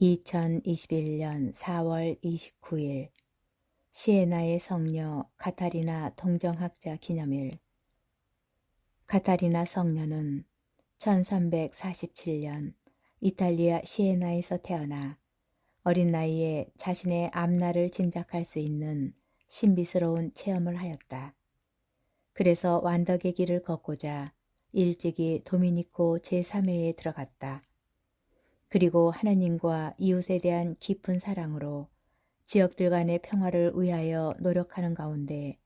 2021년 4월 29일 시에나의 성녀 카타리나 동정학자 기념일 카타리나 성녀는 1347년 이탈리아 시에나에서 태어나 어린 나이에 자신의 앞날을 짐작할 수 있는 신비스러운 체험을 하였다. 그래서 완덕의 길을 걷고자 일찍이 도미니코 제3회에 들어갔다. 그리고 하나님과 이웃에 대한 깊은 사랑으로 지역들 간의 평화를 위하여 노력하는 가운데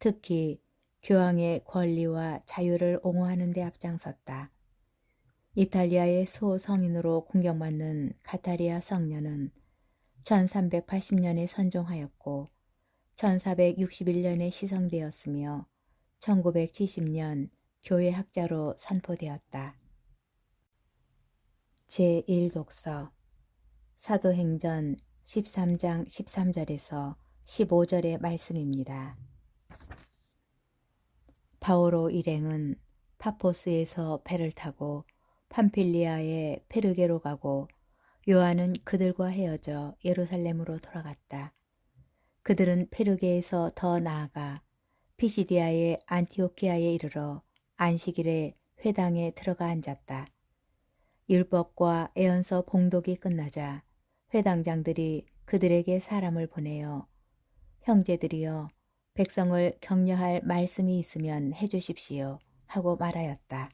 특히 교황의 권리와 자유를 옹호하는 데 앞장섰다. 이탈리아의 소성인으로 공경받는 카타리아 성녀는 1380년에 선종하였고 1461년에 시성되었으며 1970년 교회 학자로 선포되었다. 제1독서 사도행전 13장 13절에서 15절의 말씀입니다. 바오로 일행은 파포스에서 배를 타고 팜필리아의 페르게로 가고 요한은 그들과 헤어져 예루살렘으로 돌아갔다. 그들은 페르게에서 더 나아가 피시디아의 안티오키아에 이르러 안식일에 회당에 들어가 앉았다. 율법과 애언서 봉독이 끝나자 회당장들이 그들에게 사람을 보내어 형제들이여 백성을 격려할 말씀이 있으면 해주십시오 하고 말하였다.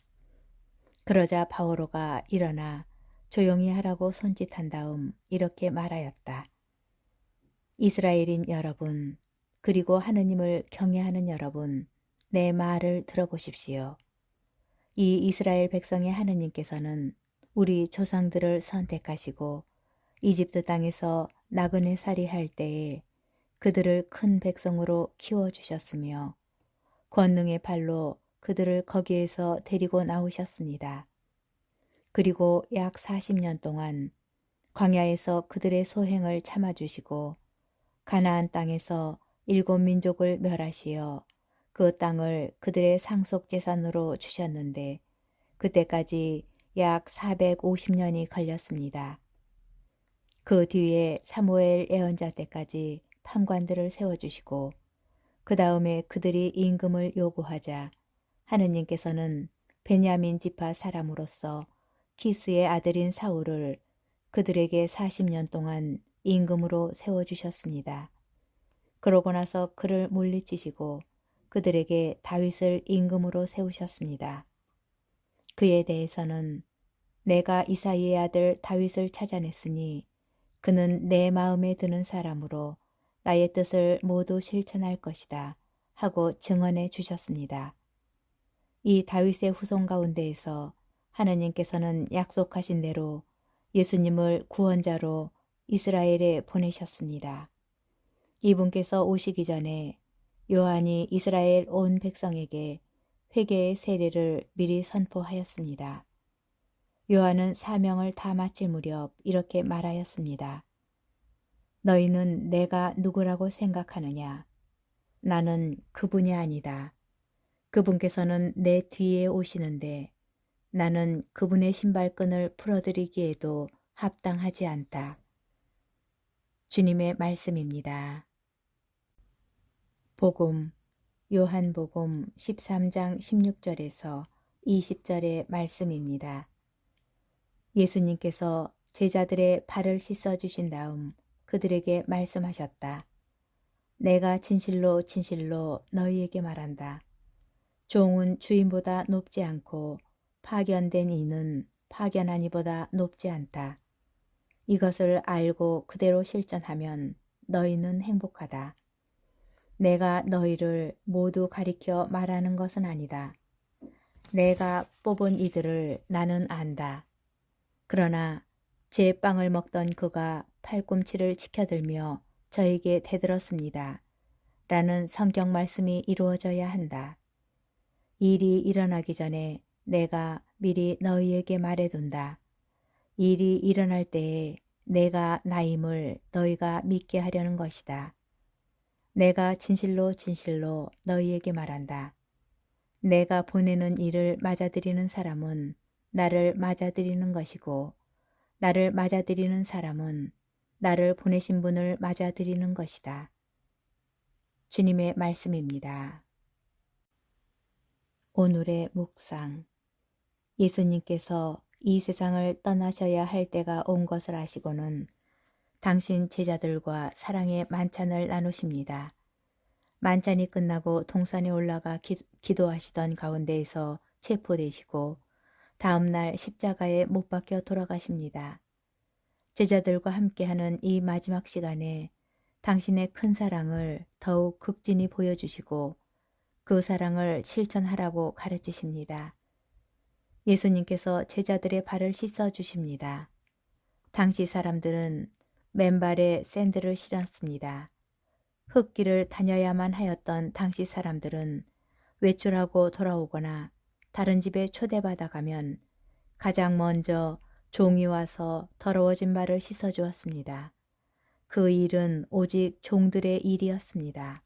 그러자 바오로가 일어나 조용히 하라고 손짓한 다음 이렇게 말하였다. 이스라엘인 여러분, 그리고 하느님을 경외하는 여러분, 내 말을 들어보십시오. 이 이스라엘 백성의 하느님께서는 우리 조상들을 선택하시고 이집트 땅에서 나그네 살이 할 때에 그들을 큰 백성으로 키워주셨으며 권능의 발로 그들을 거기에서 데리고 나오셨습니다. 그리고 약 40년 동안 광야에서 그들의 소행을 참아주시고 가나안 땅에서 일곱 민족을 멸하시어 그 땅을 그들의 상속 재산으로 주셨는데 그때까지 약 450년이 걸렸습니다. 그 뒤에 사무엘 예언자 때까지 판관들을 세워주시고 그 다음에 그들이 임금을 요구하자 하느님께서는 베냐민 지파 사람으로서 키스의 아들인 사울을 그들에게 40년 동안 임금으로 세워주셨습니다. 그러고 나서 그를 물리치시고 그들에게 다윗을 임금으로 세우셨습니다. 그에 대해서는 내가 이사이의 아들 다윗을 찾아냈으니 그는 내 마음에 드는 사람으로 나의 뜻을 모두 실천할 것이다 하고 증언해 주셨습니다. 이 다윗의 후손 가운데에서 하나님께서는 약속하신 대로 예수님을 구원자로 이스라엘에 보내셨습니다. 이분께서 오시기 전에 요한이 이스라엘 온 백성에게 회개의 세례를 미리 선포하였습니다. 요한은 사명을 다 마칠 무렵 이렇게 말하였습니다. 너희는 내가 누구라고 생각하느냐? 나는 그분이 아니다. 그분께서는 내 뒤에 오시는데 나는 그분의 신발끈을 풀어드리기에도 합당하지 않다. 주님의 말씀입니다. 복음 요한복음 13장 16절에서 20절의 말씀입니다. 예수님께서 제자들의 발을 씻어 주신 다음 그들에게 말씀하셨다. 내가 진실로 진실로 너희에게 말한다. 종은 주인보다 높지 않고 파견된 이는 파견한 이보다 높지 않다. 이것을 알고 그대로 실천하면 너희는 행복하다. 내가 너희를 모두 가리켜 말하는 것은 아니다. 내가 뽑은 이들을 나는 안다. 그러나 제 빵을 먹던 그가 팔꿈치를 치켜들며 저에게 대들었습니다. 라는 성경 말씀이 이루어져야 한다. 일이 일어나기 전에 내가 미리 너희에게 말해둔다. 일이 일어날 때에 내가 나임을 너희가 믿게 하려는 것이다. 내가 진실로 진실로 너희에게 말한다. 내가 보내는 일을 맞아들이는 사람은 나를 맞아들이는 것이고 나를 맞아들이는 사람은 나를 보내신 분을 맞아들이는 것이다. 주님의 말씀입니다. 오늘의 묵상. 예수님께서 이 세상을 떠나셔야 할 때가 온 것을 아시고는 당신 제자들과 사랑의 만찬을 나누십니다. 만찬이 끝나고 동산에 올라가 기, 기도하시던 가운데에서 체포되시고 다음 날 십자가에 못 박혀 돌아가십니다. 제자들과 함께하는 이 마지막 시간에 당신의 큰 사랑을 더욱 극진히 보여주시고 그 사랑을 실천하라고 가르치십니다. 예수님께서 제자들의 발을 씻어 주십니다. 당시 사람들은 맨발에 샌들을 신었습니다. 흙길을 다녀야만 하였던 당시 사람들은 외출하고 돌아오거나 다른 집에 초대받아 가면 가장 먼저 종이 와서 더러워진 발을 씻어 주었습니다. 그 일은 오직 종들의 일이었습니다.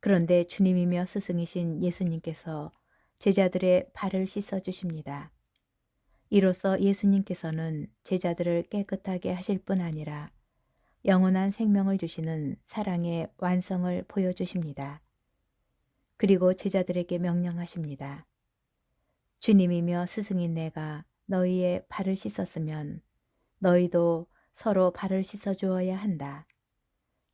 그런데 주님이며 스승이신 예수님께서 제자들의 발을 씻어 주십니다. 이로써 예수님께서는 제자들을 깨끗하게 하실 뿐 아니라 영원한 생명을 주시는 사랑의 완성을 보여주십니다. 그리고 제자들에게 명령하십니다. 주님이며 스승인 내가 너희의 발을 씻었으면 너희도 서로 발을 씻어 주어야 한다.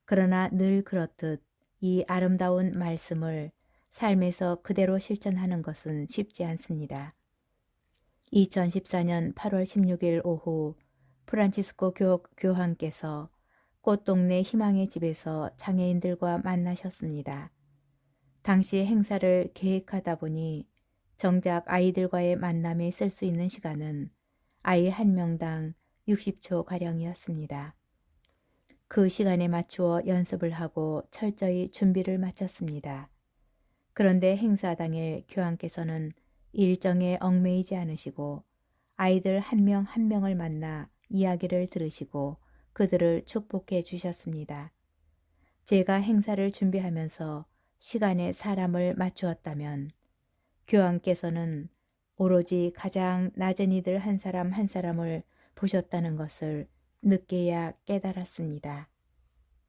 그러나 늘 그렇듯 이 아름다운 말씀을 삶에서 그대로 실천하는 것은 쉽지 않습니다. 2014년 8월 16일 오후 프란치스코 교, 교황께서 꽃동네 희망의 집에서 장애인들과 만나셨습니다. 당시 행사를 계획하다 보니 정작 아이들과의 만남에 쓸 수 있는 시간은 아이 한 명당 60초 가량이었습니다. 그 시간에 맞추어 연습을 하고 철저히 준비를 마쳤습니다. 그런데 행사 당일 교황께서는 일정에 얽매이지 않으시고 아이들 한 명한 명을 만나 이야기를 들으시고 그들을 축복해 주셨습니다. 제가 행사를 준비하면서 시간에 사람을 맞추었다면 교황께서는 오로지 가장 낮은 이들 한 사람 한 사람을 보셨다는 것을 늦게야 깨달았습니다.